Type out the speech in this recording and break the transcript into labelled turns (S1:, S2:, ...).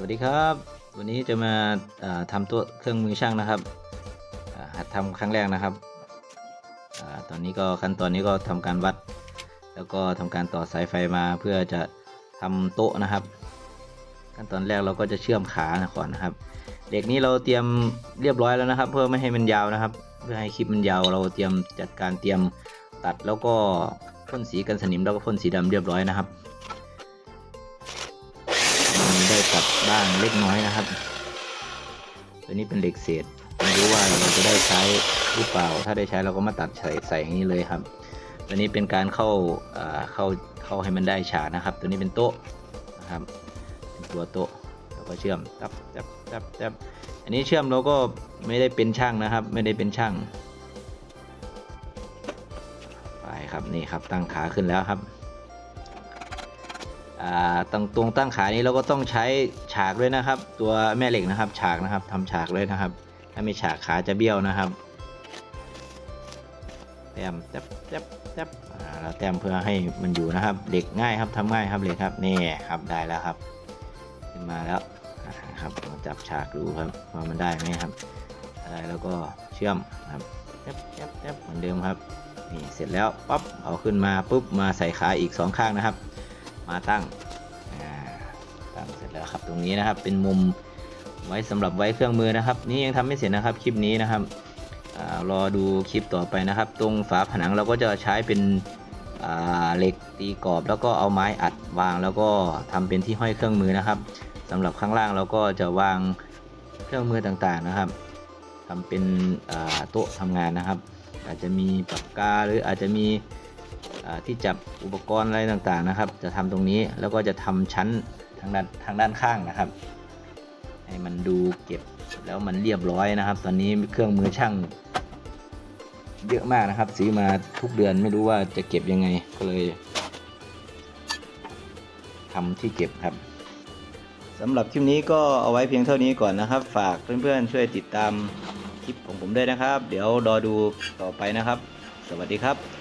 S1: วัสดีครับ วันนี้จะมาอ่าทำตัวเครื่องมือช่างนะครับหัดทำครั้งแรกนะครับอตอนนี้ก็ขั้นตอนนี้ก็ทำการวัด แล้วก็ทำการต่อสายไฟมาเพื่อจะทำโต๊ะนะครับ ขั้นตอนแรกเราก็จะเชื่อมขาก่อนนะครับเหล็กนี้เราเตรียมเรียบร้อยแล้วนะครับ เพื่อไม่ให้มันยาวนะครับ เพื่อให้คลิปมันยาว เราเตรียมจัดการเตรียมตัดแล้วก็พ่นสีกันสนิมแล้วก็พ่นสีดำเรียบร้อยนะครับ มันได้ตัดบ้างเล็กน้อยนะครับ ตัวนี้เป็นเหล็กเศษไม่รู้ว่าเราจะได้ใช้หรือเปล่า ถ้าได้ใช้เราก็มาตัดใส่ใส่อย่างนี้เลยครับตัวนี้เป็นการเข้าเข้าเข้าให้มันได้ฉากนะครับ ตัวนี้เป็นโต๊ะนะครับเป็นตัวโต๊ะแล้วก็เชื่อมตับตับตับตับอันนี้เชื่อมเราก็ไม่ได้เป็นช่างนะครับ ไม่ได้เป็นช่างไปครับนี่ครับตั้งขาขึ้นแล้วครับ ตรงตรงตั้งขานี้เราก็ต้องใช้ฉากด้วยนะครับ ตัวแม่เหล็กนะครับ ฉากนะครับทำฉากเลยนะครับ ถ้าไม่ฉากขาจะเบี้ยวนะครับแต้มแต้มแต้มแต้มอ่าเราแต้มเพื่อให้มันอยู่นะครับเหล็กง่ายครับทำง่ายครับเหล็กครับนี่ครับได้แล้วครับขึ้นมาแล้วครับจับฉากดูครับว่ามันได้ไหมครับได้แล้วก็เชื่อมครับแต้มแต้มแต้มเหมือนเดิมครับนี่เสร็จแล้วปั๊บเอาขึ้นมาปุ๊บมาใส่ขาอีกสองข้างนะครับ มาตั้งอ่าตั้งเสร็จแล้วครับตรงนี้นะครับเป็นมุมไว้สำหรับไว้เครื่องมือนะครับ นี่ยังทำไม่เสร็จนะครับคลิปนี้นะครับอรอดูคลิปต่อไปนะครับ ตรงฝาผนังเราก็จะใช้เป็นเหล็กตีกรอบ แล้วก็เอาไม้อัดวาง แล้วก็ทำเป็นที่ห้อยเครื่องมือนะครับสำหรับข้างล่างเราก็จะวางเครื่องมือต่างๆนะครับทำเป็นโต๊ะทำงานนะครับ อาจจะมีปากกาหรืออาจจะมี ที่จับอุปกรณ์อะไรต่างๆนะครับ จะทำตรงนี้แล้วก็จะทำชั้นทางด้านทางด้านข้างนะครับ ให้มันดูเก็บแล้วมันเรียบร้อยนะครับ ตอนนี้เครื่องมือช่างเยอะมากนะครับซื้อมาทุกเดือนไม่รู้ว่าจะเก็บยังไงก็เลยทำที่เก็บครับสำหรับคลิปนี้ก็เอาไว้เพียงเท่านี้ก่อนนะครับ ฝากเพื่อนๆช่วยติดตามคลิปของผมด้วยนะครับ เดี๋ยวรอดูต่อไปนะครับ สวัสดีครับ